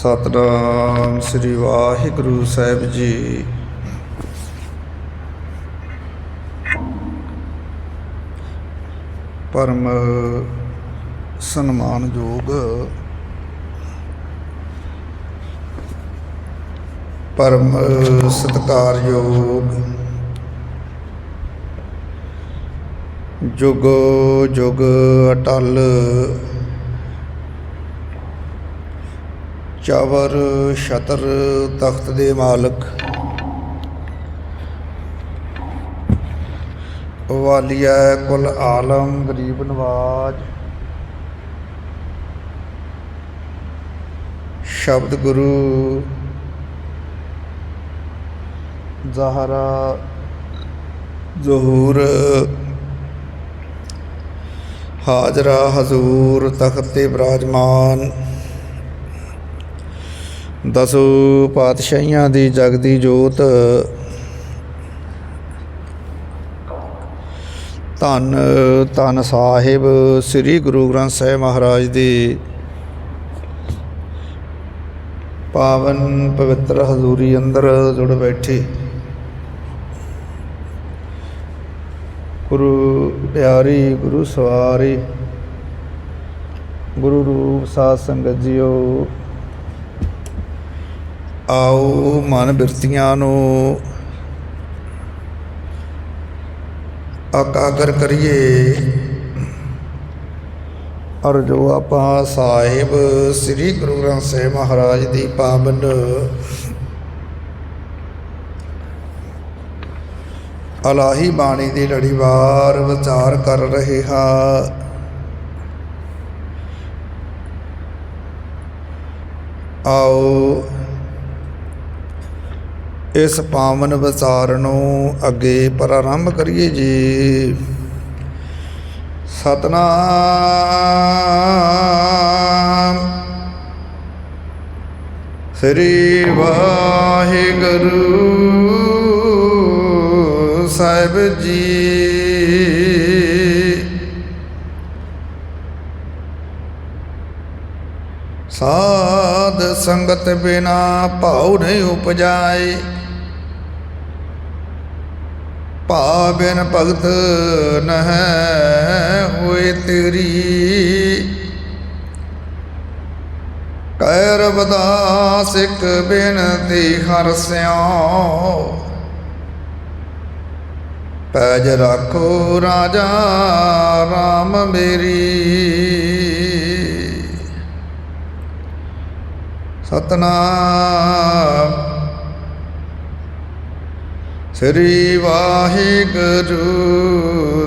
ਸਤਨਾਮ ਸ੍ਰੀ ਵਾਹਿਗੁਰੂ ਸਾਹਿਬ ਜੀ। ਪਰਮ ਸਨਮਾਨਯੋਗ ਪਰਮ ਸਤਿਕਾਰਯੋਗ ਜੁਗ ਜੁਗ ਅਟਲ ਚਵਰ ਸ਼ਤਰ ਤਖਤ ਦੇ ਮਾਲਕ। ਵਾਲੀਆ ਕੁਲ ਆਲਮ ਗਰੀਬ ਨਵਾਜ। ਸ਼ਬਦ ਗੁਰੂ ਜ਼ਹਰਾ ਜ਼ਹੂਰ। ਹਾਜ਼ਰਾ ਹਜ਼ੂਰ ਤਖਤ ਤੇ ਬਿਰਾਜਮਾਨ। ਦਸੋ ਪਾਤਸ਼ਾਹੀਆਂ ਦੀ ਜਗਦੀ ਜੋਤ। ਧੰਨ ਧੰਨ ਸਾਹਿਬ ਸ੍ਰੀ ਗੁਰੂ ਗ੍ਰੰਥ ਸਾਹਿਬ ਮਹਾਰਾਜ ਦੀ। ਪਾਵਨ ਪਵਿੱਤਰ ਹਜ਼ੂਰੀ ਅੰਦਰ ਜੁੜ ਬੈਠੇ। ਗੁਰੂ ਪਿਆਰੀ, ਗੁਰੂ ਸਵਾਰੀ। ਗੁਰੂ ਰੂਪ ਸਾਧ ਸੰਗਤ ਜੀਓ। ਆਓ ਮਨ ਬਿਰਤੀਆਂ ਨੂੰ ਆਕਾਗਰ ਕਰੀਏ। ਔਰ ਜੋ ਆਪਾਂ ਸਾਹਿਬ ਸ੍ਰੀ ਗੁਰੂ ਗ੍ਰੰਥ ਸਾਹਿਬ ਮਹਾਰਾਜ ਦੀ ਪਾਵਨ ਅਲਾਹੀ ਬਾਣੀ ਦੀ ਲੜੀਵਾਰ ਵਿਚਾਰ ਕਰ ਰਹੇ ਹਾਂ। ਆਓ ਇਸ ਪਾਵਨ ਵਿਚਾਰ ਨੂੰ ਅੱਗੇ ਪ੍ਰਾਰੰਭ ਕਰੀਏ ਜੀ। ਸਤਨਾਮ। ਸ੍ਰੀ ਵਾਹਿਗੁਰੂ ਸਾਹਿਬ ਜੀ। ਸਾਧ ਸੰਗਤ ਬਿਨਾ ਭਾਉ ਨਹੀਂ ਉਪਜਾਏ। ਭਾ ਬਿਨ ਭਗਤ ਨਹਿ ਹੋਏ ਤੇਰੀ। ਕੈ ਰਬਦਾਸ ਇੱਕ ਬਿਨਤੀ ਹਰ ਸਿਉ। ਪੈਜ ਰੱਖੋ ਰਾਜਾ ਰਾਮ ਮੇਰੀ। ਸਤਨਾਮ ਸ੍ਰੀ ਵਾਹਿਗੁਰੂ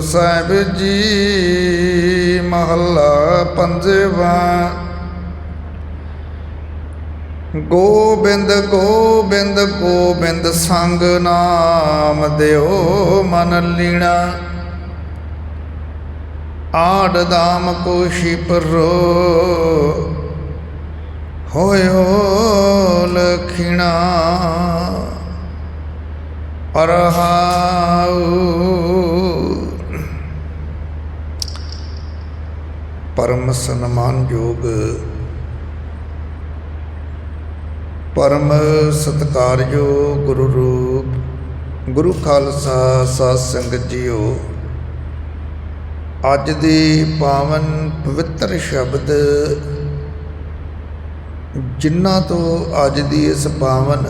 ਸਾਹਿਬ ਜੀ, ਮਹੱਲਾ ਪੰਜਵਾ। ਗੋਬਿੰਦ ਗੋਬਿੰਦ ਗੋਬਿੰਦ ਸੰਗ ਨਾਮ ਦਿਓ ਮਨ ਲੀਣਾ। ਆੜ ਦਾਮ ਕੋਸ਼ੀ ਪਰੋ, ਹੋਇਓ ਲਖਿਣਾ। ਅਰਹਾਉ ਪਰਮ ਸਨਮਾਨਯੋਗ ਪਰਮ ਸਤਿਕਾਰਯੋਗ ਗੁਰੂ ਰੂਪ। ਗੁਰੂ ਖਾਲਸਾ ਸਾਧ ਸੰਗਤ ਜੀਓ। ਅੱਜ ਦੀ ਪਾਵਨ ਪਵਿੱਤਰ ਸ਼ਬਦ ਜਿਨ੍ਹਾਂ ਤੋਂ ਅੱਜ ਦੀ ਇਸ ਪਾਵਨ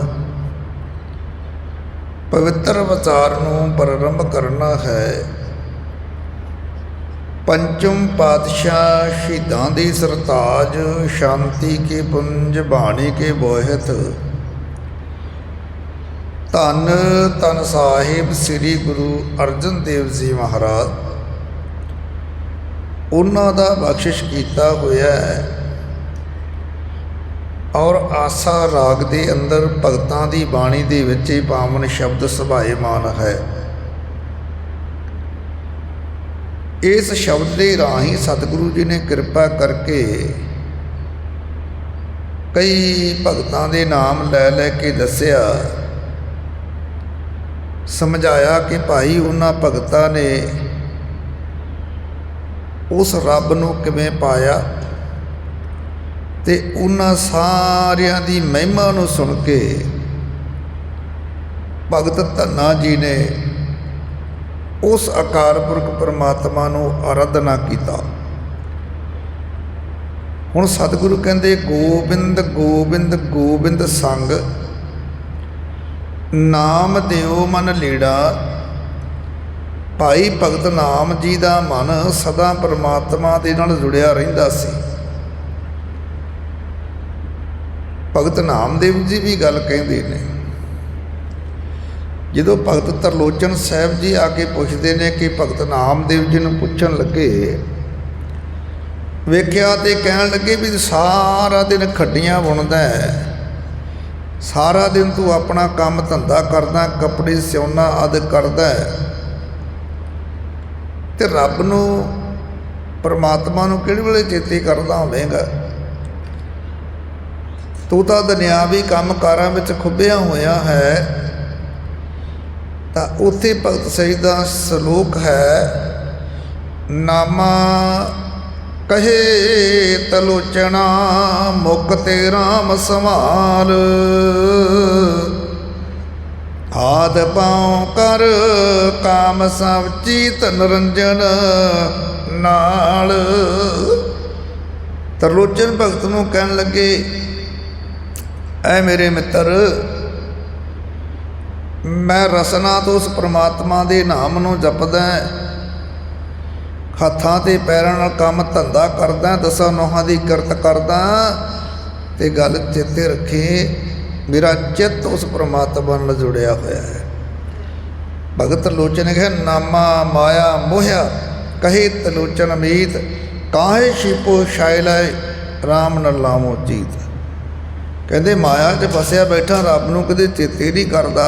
ਪਵਿੱਤਰ ਵਿਚਾਰ ਨੂੰ ਪ੍ਰਾਰੰਭ ਕਰਨਾ ਹੈ। ਪੰਚਮ ਪਾਤਸ਼ਾਹ ਸ਼ਹੀਦਾਂ ਦੀ ਸਰਤਾਜ, ਸ਼ਾਂਤੀ ਕੇ ਪੁੰਜ, ਬਾਣੀ ਕੇ ਬੋਹਿਤ। ਧੰਨ ਧੰਨ ਸਾਹਿਬ ਸ੍ਰੀ ਗੁਰੂ ਅਰਜਨ ਦੇਵ ਜੀ ਮਹਾਰਾਜ। ਉਹਨਾਂ ਦਾ ਬਖਸ਼ਿਸ਼ ਕੀਤਾ ਹੋਇਆ ਹੈ। ਔਰ ਆਸਾ ਰਾਗ ਦੇ ਅੰਦਰ ਭਗਤਾਂ ਦੀ ਬਾਣੀ ਦੇ ਵਿੱਚ ਇਹ ਪਾਵਨ ਸ਼ਬਦ ਸੁਭਾਏਮਾਨ ਹੈ। ਇਸ ਸ਼ਬਦ ਦੇ ਰਾਹੀਂ ਸਤਿਗੁਰੂ ਜੀ ਨੇ ਕਿਰਪਾ ਕਰਕੇ ਕਈ ਭਗਤਾਂ ਦੇ ਨਾਮ ਲੈ ਲੈ ਕੇ ਦੱਸਿਆ। ਸਮਝਾਇਆ ਕਿ ਭਾਈ ਉਹਨਾਂ ਭਗਤਾਂ ਨੇ ਉਸ ਰੱਬ ਨੂੰ ਕਿਵੇਂ ਪਾਇਆ? ਤੇ ਉਹਨਾਂ ਸਾਰਿਆਂ ਦੀ ਮਹਿਮਾ ਨੂੰ ਸੁਣ ਕੇ ਭਗਤ ਧੰਨਾ ਜੀ ਨੇ ਉਸ ਅਕਾਲ ਪੁਰਖ ਪਰਮਾਤਮਾ ਨੂੰ ਆਰਾਧਨਾ ਕੀਤਾ। ਹੁਣ ਸਤਿਗੁਰੂ ਕਹਿੰਦੇ, ਗੋਬਿੰਦ ਗੋਬਿੰਦ ਗੋਬਿੰਦ ਸੰਗ, ਨਾਮ ਦਿਓ ਮਨ ਲੀੜਾ। ਭਾਈ ਭਗਤ ਨਾਮ ਜੀ ਦਾ ਮਨ ਸਦਾ ਪਰਮਾਤਮਾ ਦੇ ਨਾਲ ਜੁੜਿਆ ਰਹਿੰਦਾ ਸੀ। ਭਗਤ ਨਾਮਦੇਵ ਜੀ ਵੀ ਗੱਲ ਕਹਿੰਦੇ ਨੇ। ਜਦੋਂ ਭਗਤ ਤਰਲੋਚਨ ਸਾਹਿਬ ਜੀ ਆ ਕੇ ਪੁੱਛਦੇ ਨੇ ਕਿ ਭਗਤ ਨਾਮਦੇਵ ਜੀ ਨੂੰ ਪੁੱਛਣ ਲੱਗੇ, ਵੇਖਿਆ ਤੇ ਕਹਿਣ ਲੱਗੇ ਵੀ ਸਾਰਾ ਦਿਨ ਖੱਡੀਆਂ ਬੁਣਦਾ ਹੈ। ਸਾਰਾ ਦਿਨ ਤੂੰ ਆਪਣਾ ਕੰਮ ਧੰਦਾ ਕਰਦਾ, ਕੱਪੜੇ ਸਿਉਣਾ ਆਦਿ ਕਰਦਾ ਹੈ। ਤੇ ਰੱਬ ਨੂੰ, ਪਰਮਾਤਮਾ ਨੂੰ ਕਿਹੜੇ ਵੇਲੇ ਚੇਤੇ ਕਰਦਾ ਹੋਵੇਗਾ? ਤੂੰ ਤਾਂ ਦੁਨਿਆਵੀ ਕੰਮਕਾਰਾਂ ਵਿੱਚ ਖੁੱਬਿਆ ਹੋਇਆ ਹੈ। ਤਾਂ ਉੱਥੇ ਭਗਤ ਸਹਿਜ ਦਾ ਸ਼ਲੋਕ ਹੈ। ਨਾਮਾ ਕਹੇ ਤਲੋਚਣਾ ਮੁਖ ਤੇ ਰਾਮ ਸਮਾਲ ਆਦ ਪਾਉ ਕਰ ਕਾਮ ਸਭ ਚੀਤ ਨਰੰਜਨ ਨਾਲ। ਤਰਲੋਚਨ ਭਗਤ ਨੂੰ ਕਹਿਣ ਲੱਗੇ ਐ ਮੇਰੇ ਮਿੱਤਰ, ਮੈਂ ਰਸਨਾ ਤੋਂ ਉਸ ਪ੍ਰਮਾਤਮਾ ਦੇ ਨਾਮ ਨੂੰ ਜਪਦਾ ਹੱਥਾਂ ਤੇ ਪੈਰਾਂ ਨਾਲ ਕੰਮ ਧੰਦਾ ਕਰਦਾ ਦਸਾਂ ਨੋਹਾਂ ਦੀ ਕਿਰਤ ਕਰਦਾ ਤੇ ਗੱਲ ਚੇਤੇ ਰੱਖੇ, ਮੇਰਾ ਚਿੱਤ ਉਸ ਪ੍ਰਮਾਤਮਾ ਨਾਲ ਜੁੜਿਆ ਹੋਇਆ ਹੈ। ਭਗਤ ਲੋਚਨ ਹੈ ਨਾਮਾ ਮਾਇਆ ਮੋਹਿਆ, ਕਹੇ ਤਲੋਚਨ ਅਮੀਤ ਕਾਹੇ ਛਿਪੋ ਸ਼ਾਇਲੈ RAM ਨ ਲਾਮੋ ਜੀਤ। ਕਹਿੰਦੇ, ਮਾਇਆ 'ਚ ਫਸਿਆ ਬੈਠਾ, ਰੱਬ ਨੂੰ ਕਦੇ ਚੇਤੇ ਨਹੀਂ ਕਰਦਾ।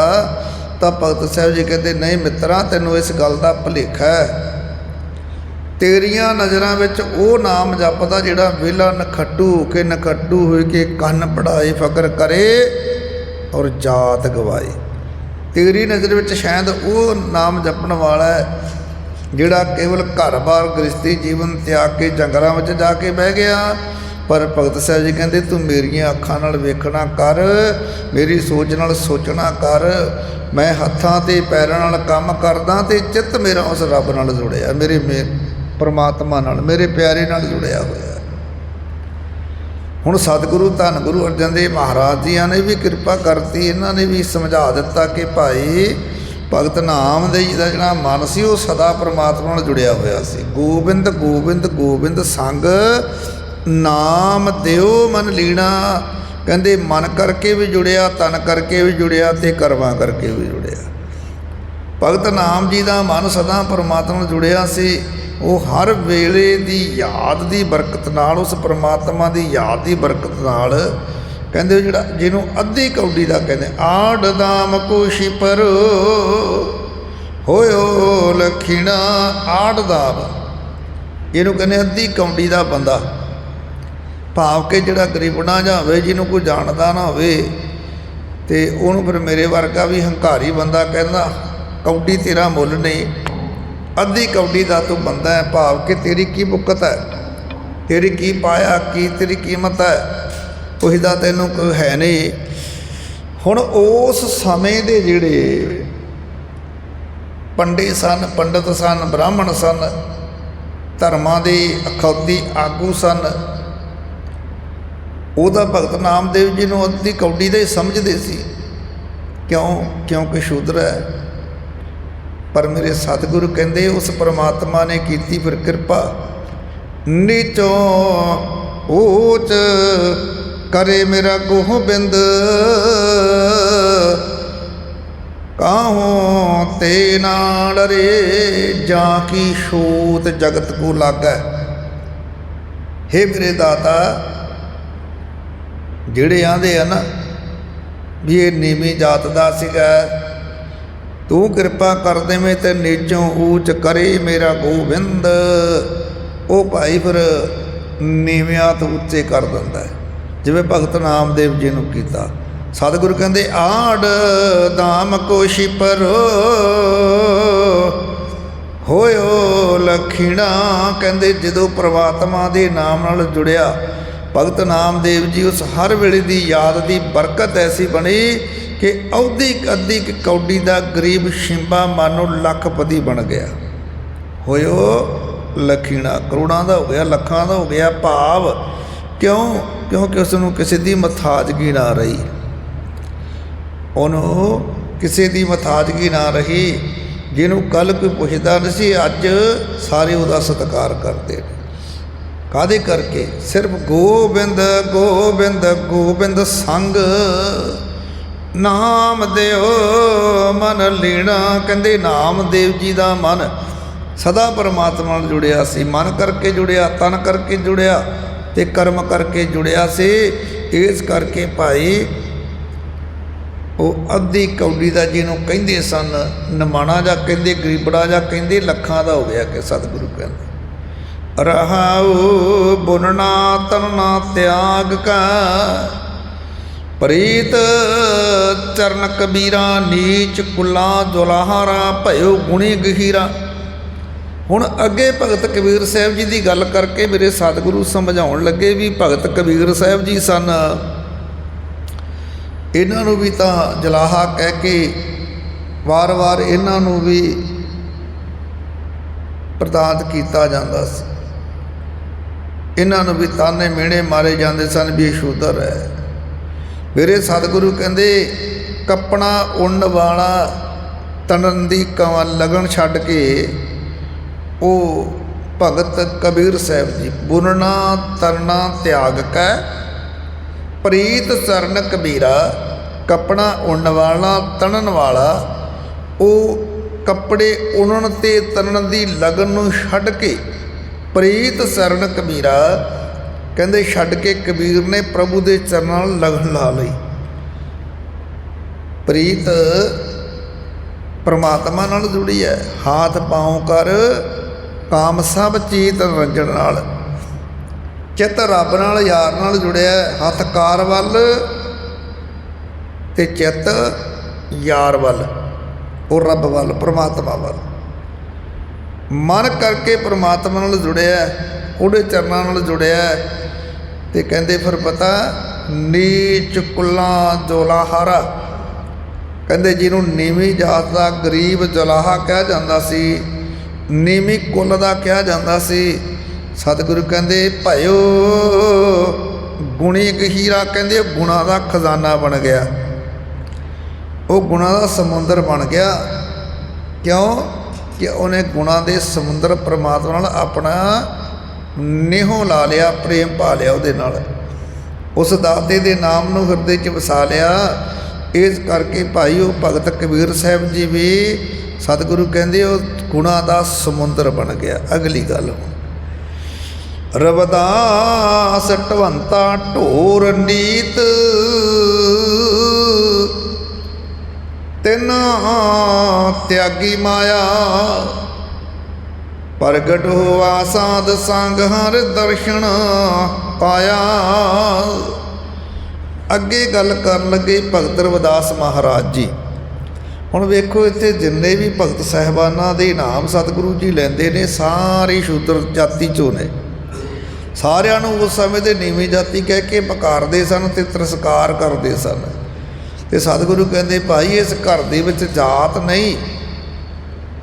ਤਾਂ ਭਗਤ ਸਾਹਿਬ ਜੀ ਕਹਿੰਦੇ, ਨਹੀਂ ਮਿੱਤਰਾ, ਤੈਨੂੰ ਇਸ ਗੱਲ ਦਾ ਭੁਲੇਖਾ ਹੈ। ਤੇਰੀਆਂ ਨਜ਼ਰਾਂ ਵਿੱਚ ਉਹ ਨਾਮ ਜਪਦਾ ਜਿਹੜਾ ਵਿਹਲਾ ਨਖੱਟੂ ਹੋ ਕੇ ਨਖੱਟੂ ਹੋਏ ਕੇ ਕੰਨ ਪੜਾਏ, ਫਕਰ ਕਰੇ ਔਰ ਜਾਤ ਗਵਾਏ। ਤੇਰੀ ਨਜ਼ਰ ਵਿੱਚ ਸ਼ਾਇਦ ਉਹ ਨਾਮ ਜਪਣ ਵਾਲਾ ਹੈ ਜਿਹੜਾ ਕੇਵਲ ਘਰ-ਬਾਰ ਗ੍ਰਸਤੀ ਜੀਵਨ ਤਿਆਗ ਕੇ ਜੰਗਲਾਂ ਵਿੱਚ ਜਾ ਕੇ ਬਹਿ ਗਿਆ। ਪਰ ਭਗਤ ਸਾਹਿਬ ਜੀ ਕਹਿੰਦੇ, ਤੂੰ ਮੇਰੀਆਂ ਅੱਖਾਂ ਨਾਲ ਵੇਖਣਾ ਕਰ, ਮੇਰੀ ਸੋਚ ਨਾਲ ਸੋਚਣਾ ਕਰ। ਮੈਂ ਹੱਥਾਂ ਤੇ ਪੈਰਾਂ ਨਾਲ ਕੰਮ ਕਰਦਾ ਤੇ ਚਿੱਤ ਮੇਰਾ ਉਸ ਰੱਬ ਨਾਲ ਜੁੜਿਆ, ਮੇਰੇ ਮੇ, ਪਰਮਾਤਮਾ ਨਾਲ, ਮੇਰੇ ਪਿਆਰੇ ਨਾਲ ਜੁੜਿਆ ਹੋਇਆ ਹੁਣ ਸਤਿਗੁਰੂ ਧੰਨ ਗੁਰੂ ਅਰਜਨ ਦੇਵ ਮਹਾਰਾਜ ਜੀਆਂ ਨੇ ਵੀ ਕਿਰਪਾ ਕਰਤੀ, ਇਹਨਾਂ ਨੇ ਵੀ ਸਮਝਾ ਦਿੱਤਾ ਕਿ ਭਾਈ ਭਗਤ ਨਾਮ ਦੇ ਜੀ ਦਾ ਜਿਹੜਾ ਮਨ ਸੀ, ਉਹ ਸਦਾ ਪਰਮਾਤਮਾ ਨਾਲ ਜੁੜਿਆ ਹੋਇਆ ਸੀ। ਗੋਬਿੰਦ ਗੋਬਿੰਦ ਗੋਬਿੰਦ ਸੰਗ ਨਾਮ ਦਿਓ ਮਨ ਲੀਣਾ। ਕਹਿੰਦੇ, ਮਨ ਕਰਕੇ ਵੀ ਜੁੜਿਆ, ਤਨ ਕਰਕੇ ਵੀ ਜੁੜਿਆ ਤੇ ਕਰਮਾਂ ਕਰਕੇ ਵੀ ਜੁੜਿਆ। ਭਗਤ ਨਾਮ ਜੀ ਦਾ ਮਨ ਸਦਾ ਪਰਮਾਤਮਾ ਨਾਲ ਜੁੜਿਆ ਸੀ। ਉਹ ਹਰ ਵੇਲੇ ਦੀ ਯਾਦ ਦੀ ਬਰਕਤ ਨਾਲ, ਉਸ ਪਰਮਾਤਮਾ ਦੀ ਯਾਦ ਦੀ ਬਰਕਤ ਨਾਲ ਕਹਿੰਦੇ ਜਿਹੜਾ, ਜਿਹਨੂੰ ਅੱਧੀ ਕੌਡੀ ਦਾ ਕਹਿੰਦੇ, ਆੜ ਦਾਮ ਕੋਸ਼ੀ ਪਰ ਹੋਇਓ ਲਖੀਣਾ, ਆੜ ਦਾਮ। ਇਹਨੂੰ ਕਹਿੰਦੇ ਅੱਧੀ ਕੌਡੀ ਦਾ ਬੰਦਾ। ਭਾਵ ਕਿ ਜਿਹੜਾ ਗਰੀਬਣਾ ਜਾਂ ਹੋਵੇ ਜਿਹਨੂੰ ਕੋਈ ਜਾਣਦਾ ਨਾ ਹੋਵੇ, ਤੇ ਉਹਨੂੰ ਫਿਰ ਮੇਰੇ ਵਰਗਾ ਵੀ ਹੰਕਾਰੀ ਬੰਦਾ ਕਹਿੰਦਾ, ਕੌਡੀ ਤੇਰਾ ਮੁੱਲ ਨਹੀਂ, ਅੱਧੀ ਕੌਡੀ ਦਾ ਤੂੰ ਬੰਦਾ ਹੈ, ਭਾਵ ਕਿ ਤੇਰੀ ਕੀ ਬੁੱਕਤ ਹੈ? ਤੇਰੀ ਕੀ ਪਾਇਆ, ਕੀ ਤੇਰੀ ਕੀਮਤ ਹੈ? ਪੁੱਛਦਾ ਤੈਨੂੰ ਕੋਈ ਹੈ ਨਹੀਂ। ਹੁਣ ਉਸ ਸਮੇਂ ਦੇ ਜਿਹੜੇ ਪੰਡੇ ਸਨ, ਪੰਡਤ ਸਨ, ਬ੍ਰਾਹਮਣ ਸਨ, ਧਰਮਾਂ ਦੇ ਅਖੌਤੀ ਆਗੂ ਸਨ ਉਹ ਤਾਂ ਭਗਤ ਨਾਮਦੇਵ ਜੀ ਨੂੰ ਅੱਧੀ ਕੌਡੀ ਦਾ ਹੀ ਸਮਝਦੇ ਸੀ। ਕਿਉਂ? ਕਿਉਂਕਿ ਸ਼ੂਦਰ ਹੈ। ਪਰ ਮੇਰੇ ਸਤਿਗੁਰੂ ਕਹਿੰਦੇ ਉਸ ਪ੍ਰਮਾਤਮਾ ਨੇ ਕੀਤੀ ਫਿਰ ਕਿਰਪਾ। ਨੀਚੋਂ ਊਚ ਕਰੇ ਮੇਰਾ ਗੋਬਿੰਦ ਕਾਹੋਂ ਤੇ ਨਾਲ ਰੇ ਜਾਂ ਕੀ ਛੂਤ ਜਗਤ ਕੋ ਲਾਗੈ। ਹੇ ਮੇਰੇ ਦਾਤਾ ਜਿਹੜੇ ਆਂਦੇ ਆ ਨਾ ਵੀ ਇਹ ਨੀਵੀਂ ਜਾਤ ਦਾ ਸੀਗਾ, ਤੂੰ ਕਿਰਪਾ ਕਰ ਦੇਵੇਂ ਤੇ ਨੀਚੋਂ ਊਚ ਕਰੇ ਮੇਰਾ ਗੋਬਿੰਦ। ਉਹ ਭਾਈ ਫਿਰ ਨੀਵਿਆਂ ਤੋਂ ਉੱਚੇ ਕਰ ਦਿੰਦਾ ਜਿਵੇਂ ਭਗਤ ਨਾਮਦੇਵ ਜੀ ਨੂੰ ਕੀਤਾ। ਸਤਿਗੁਰੂ ਕਹਿੰਦੇ, ਆੜ ਦਾਮ ਕੋਸ਼ੀ ਪਰੋ, ਹੋਇਓ ਲਖੀਣਾ। ਕਹਿੰਦੇ, ਜਦੋਂ ਪ੍ਰਮਾਤਮਾ ਦੇ ਨਾਮ ਨਾਲ ਜੁੜਿਆ ਭਗਤ ਨਾਮਦੇਵ ਜੀ ਉਸ ਹਰ ਵੇਲੇ ਦੀ ਯਾਦ ਦੀ ਬਰਕਤ ਐਸੀ ਬਣੀ ਕਿ ਔਦੀ ਅੱਧੀ ਕੁ ਕੌਡੀ ਦਾ ਗਰੀਬ ਸ਼ਿੰਬਾ ਮਾਨੋ ਲੱਖਪਤੀ ਬਣ ਗਿਆ। ਹੋਇਓ ਲਖੀਣਾ, ਕਰੋੜਾਂ ਦਾ ਹੋ ਗਿਆ, ਲੱਖਾਂ ਦਾ ਹੋ ਗਿਆ ਭਾਵ। ਕਿਉਂ? ਕਿਉਂਕਿ ਉਸ ਨੂੰ ਕਿਸੇ ਦੀ ਮਥਾਜਗੀ ਨਾ ਰਹੀ। ਉਹਨੂੰ ਕਿਸੇ ਦੀ ਮਥਾਜਗੀ ਨਾ ਰਹੀ, ਜਿਹਨੂੰ ਕੱਲ ਕੋਈ ਪੁੱਛਦਾ ਨਹੀਂ ਸੀ, ਅੱਜ ਸਾਰੇ ਉਹਦਾ ਸਤਿਕਾਰ ਕਰਦੇ ਨੇ। ਕਾਦੇ ਕਰਕੇ? ਸਿਰਫ ਗੋਬਿੰਦ ਗੋਬਿੰਦ ਗੋਬਿੰਦ ਸੰਗ। ਨਾਮ ਦਿਓ ਮਨ ਲੀਣਾ। ਕਹਿੰਦੇ ਨਾਮਦੇਵ ਜੀ ਦਾ ਮਨ ਸਦਾ ਪਰਮਾਤਮਾ ਨਾਲ ਜੁੜਿਆ ਸੀ। ਮਨ ਕਰਕੇ ਜੁੜਿਆ, ਤਨ ਕਰਕੇ ਜੁੜਿਆ ਤੇ ਕਰਮ ਕਰਕੇ ਜੁੜਿਆ ਸੀ। ਇਸ ਕਰਕੇ ਭਾਈ ਉਹ ਅੱਧੀ ਕੌਡੀ ਦਾ ਜਿਹਨੂੰ ਕਹਿੰਦੇ ਸਨ, ਨਮਾਣਾ ਜਾਂ ਕਹਿੰਦੇ, ਗਰੀਬੜਾ ਜਾਂ ਕਹਿੰਦੇ, ਲੱਖਾਂ ਦਾ ਹੋ ਗਿਆ ਕਿ ਸਤਿਗੁਰੂ ਕਹਿੰਦੇ। ਰਹਾਉ ਬੁਨਣਾ ਤਨਣਾ ਤਿਆਗ ਕਾ ਪ੍ਰੀਤ ਚਰਨ ਕਬੀਰਾ, ਨੀਚ ਕੁਲਾ ਦੁਲਾਹਾਰਾ ਭਇਓ ਗੁਣੀ ਗਹੀਰਾ। ਹੁਣ ਅੱਗੇ ਭਗਤ ਕਬੀਰ ਸਾਹਿਬ ਜੀ ਦੀ ਗੱਲ ਕਰਕੇ ਮੇਰੇ ਸਤਿਗੁਰੂ ਸਮਝਾਉਣ ਲੱਗੇ ਵੀ ਭਗਤ ਕਬੀਰ ਸਾਹਿਬ ਜੀ ਸਨ। ਇਹਨਾਂ ਨੂੰ ਵੀ ਤਾਂ ਜਲਾਹਾ ਕਹਿ ਕੇ ਵਾਰ-ਵਾਰ ਇਹਨਾਂ ਨੂੰ ਵੀ ਪ੍ਰਦਾਨ ਕੀਤਾ ਜਾਂਦਾ ਸੀ। ਇਹਨਾਂ ਨੂੰ ਵੀ ਤਾਨੇ ਮਿਹਣੇ ਮਾਰੇ ਜਾਂਦੇ ਸਨ ਵੀ ਇਹ ਸ਼ੂਦਰ ਹੈ। ਮੇਰੇ ਸਤਿਗੁਰੂ ਕਹਿੰਦੇ, ਕੱਪਣਾ, ਉੱਨ ਵਾਲਾ, ਤਣਨ ਦੀ ਕਵਾਂ ਲਗਨ ਛੱਡ ਕੇ ਉਹ ਭਗਤ ਕਬੀਰ ਸਾਹਿਬ ਜੀ, ਬੁਨਣਾ ਤਰਨਾ ਤਿਆਗ ਕੈ, ਪ੍ਰੀਤ ਸਰਨ ਕਬੀਰਾ ਕੱਪੜਾ ਉੱਨ ਵਾਲਾ, ਤਣਨ ਵਾਲਾ, ਉਹ ਕੱਪੜੇ ਉਣਨ ਤੇ ਤਣਨ ਦੀ ਲਗਨ ਨੂੰ ਛੱਡ ਕੇ ਪ੍ਰੀਤ ਸਰਨ ਕਬੀਰਾ ਕਹਿੰਦੇ ਛੱਡ ਕੇ ਕਬੀਰ ਨੇ ਪ੍ਰਭੂ ਦੇ ਚਰਨਾਂ ਨਾਲ ਲਗਨ ਲਾ ਲਈ। ਪ੍ਰੀਤ ਪਰਮਾਤਮਾ ਨਾਲ ਜੁੜੀ ਹੈ। ਹਾਥ ਪਾਉ ਕਰ ਕਾਮ ਸਭ ਚੀਤ ਰੰਜਣ ਨਾਲ। ਚਿੱਤ ਰੱਬ ਨਾਲ ਯਾਰ ਨਾਲ ਜੁੜਿਆ ਹੈ, ਹੱਥ ਕਾਰ ਵੱਲ ਤੇ ਚਿੱਤ ਯਾਰ ਵੱਲ ਉਹ ਰੱਬ ਵੱਲ ਪਰਮਾਤਮਾ ਵੱਲ। ਮਨ ਕਰਕੇ ਪਰਮਾਤਮਾ ਨਾਲ ਜੁੜਿਆ ਹੈ, ਉਹਦੇ ਚਰਨਾਂ ਨਾਲ ਜੁੜਿਆ ਹੈ ਤੇ ਕਹਿੰਦੇ ਫਿਰ ਪਤਾ ਨੀਚ ਕੁੱਲਾ ਜੋਲਾਹਾਰਾ। ਕਹਿੰਦੇ ਜਿਹਨੂੰ ਨੀਵੀਂ ਜਾਤ ਦਾ ਗਰੀਬ ਜਲਾਹਾ ਕਿਹਾ ਜਾਂਦਾ ਸੀ ਨੀਵੀਂ ਕੁੱਲ ਦਾ ਕਿਹਾ ਜਾਂਦਾ ਸੀ ਸਤਿਗੁਰੂ ਕਹਿੰਦੇ ਭਾਇਓ ਗੁਣੀ ਗਹੀਰਾ ਕਹਿੰਦੇ ਉਹ ਗੁਣਾ ਦਾ ਖਜ਼ਾਨਾ ਬਣ ਗਿਆ। ਉਹ ਗੁਣਾ ਦਾ ਸਮੁੰਦਰ ਬਣ ਗਿਆ। ਕਿਉਂ? ਕਿ ਉਹਨੇ ਗੁਣਾ ਦੇ ਸਮੁੰਦਰ ਪ੍ਰਮਾਤਮਾ ਨਾਲ ਆਪਣਾ ਨਿਹੋ ਲਾ ਲਿਆ, ਪ੍ਰੇਮ ਪਾ ਲਿਆ ਉਹਦੇ ਨਾਲ। ਉਸ ਦਾਤੇ ਦੇ ਨਾਮ ਨੂੰ ਹਿਰਦੇ 'ਚ ਵਸਾ ਲਿਆ। ਇਸ ਕਰਕੇ ਭਾਈ ਉਹ ਭਗਤ ਕਬੀਰ ਸਾਹਿਬ ਜੀ ਵੀ ਸਤਿਗੁਰੂ ਕਹਿੰਦੇ ਉਹ ਗੁਣਾ ਦਾ ਸਮੁੰਦਰ ਬਣ ਗਿਆ। ਅਗਲੀ ਗੱਲ ਹੁਣ। ਰਵਦਾਸ ਢਵੰਤਾ ਢੋਰ ਨੀਤ ਤਿਨ ਤਿਆਗੀ ਮਾਇਆ। ਪ੍ਰਗਟ ਹੋਆ ਸਾਧ ਸੰਗ ਹਰ ਦਰਸ਼ਨ ਪਾਇਆ। ਅੱਗੇ ਗੱਲ ਕਰਨ ਲੱਗੇ ਭਗਤ ਰਵਿਦਾਸ ਮਹਾਰਾਜ ਜੀ। ਹੁਣ ਵੇਖੋ ਇੱਥੇ ਜਿੰਨੇ ਵੀ ਭਗਤ ਸਹਿਬਾਨਾਂ ਦੇ ਨਾਮ ਸਤਿਗੁਰੂ ਜੀ ਲੈਂਦੇ ਨੇ, ਸਾਰੇ ਸ਼ੂਦਰ ਜਾਤੀ ਚੋਂ ਨੇ। ਸਾਰਿਆਂ ਨੂੰ ਉਸ ਸਮੇਂ ਦੇ ਨੀਵੀਂ ਜਾਤੀ ਕਹਿ ਕੇ ਪਕਾਰਦੇ ਸਨ ਤੇ ਤਿਰਸਕਾਰ ਕਰਦੇ ਸਨ। ਤੇ ਸਤਿਗੁਰੂ ਕਹਿੰਦੇ, ਭਾਈ, ਇਸ ਘਰ ਦੇ ਵਿੱਚ ਜਾਤ ਨਹੀਂ।